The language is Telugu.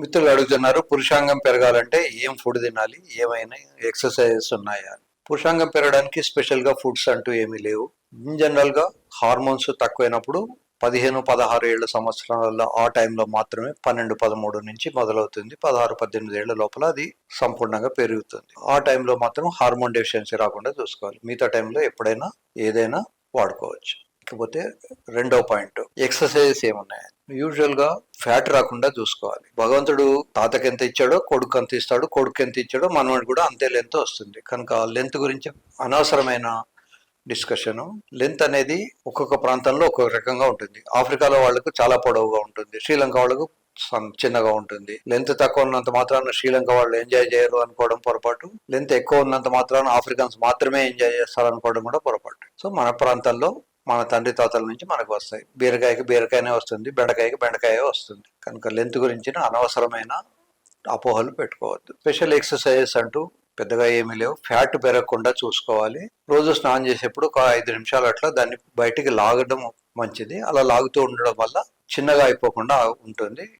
మిత్రులు అడుగుతున్నారు పురుషాంగం పెరగాలంటే ఏం ఫుడ్ తినాలి ఏమైనా ఎక్సర్సైజెస్ ఉన్నాయా? పురుషాంగం పెరగడానికి స్పెషల్గా ఫుడ్స్ అంటూ ఏమీ లేవు. ఇన్ జనరల్గా హార్మోన్స్ తక్కువైనప్పుడు పదిహేను పదహారు ఏళ్ళ సంవత్సరాల ఆ టైంలో మాత్రమే పన్నెండు పదమూడు నుంచి మొదలవుతుంది. పదహారు పద్దెనిమిది ఏళ్ళ లోపల అది సంపూర్ణంగా పెరుగుతుంది. ఆ టైంలో మాత్రం హార్మోన్ డెఫిషియన్సీ రాకుండా చూసుకోవాలి. మిగతా టైంలో ఎప్పుడైనా ఏదైనా వాడుకోవచ్చు. ఇకపోతే రెండో పాయింట్ ఎక్సర్సైజెస్ ఏమున్నాయి? యూజువల్గా ఫ్యాట్ రాకుండా చూసుకోవాలి. భగవంతుడు తాతకి ఎంత ఇచ్చాడో కొడుకు ఎంత ఇస్తాడో కొడుకు ఎంత ఇచ్చాడో మనవాడు కూడా అంతే లెంత్ వస్తుంది. కనుక లెంత్ గురించి అనవసరమైన డిస్కషను. లెంత్ అనేది ఒక్కొక్క ప్రాంతంలో ఒక్కొక్క రకంగా ఉంటుంది. ఆఫ్రికాలో వాళ్ళకు చాలా పొడవుగా ఉంటుంది. శ్రీలంక వాళ్ళకు చిన్నగా ఉంటుంది. లెంత్ తక్కువ ఉన్నంత మాత్రాన శ్రీలంక వాళ్ళు ఎంజాయ్ చేయరు అనుకోవడం పొరపాటు. లెంత్ ఎక్కువ ఉన్నంత మాత్రాన ఆఫ్రికన్స్ మాత్రమే ఎంజాయ్ చేస్తారు అనుకోవడం కూడా పొరపాటు. సో మన ప్రాంతంలో మన తండ్రి తాతల నుంచి మనకు వస్తాయి. బీరకాయకి బీరకాయనే వస్తుంది బెండకాయకి బెండకాయ వస్తుంది. కనుక లెంత్ గురించిన అనవసరమైన అపోహలు పెట్టుకోవద్దు. స్పెషల్ ఎక్సర్సైజెస్ అంటూ పెద్దగా ఏమీ లేవు. ఫ్యాట్ పెరగకుండా చూసుకోవాలి. రోజు స్నానం చేసేప్పుడు ఒక ఐదు నిమిషాలు అట్లా దాన్ని బయటికి లాగడం మంచిది. అలా లాగుతూ ఉండడం వల్ల చిన్నగా అయిపోకుండా ఉంటుంది.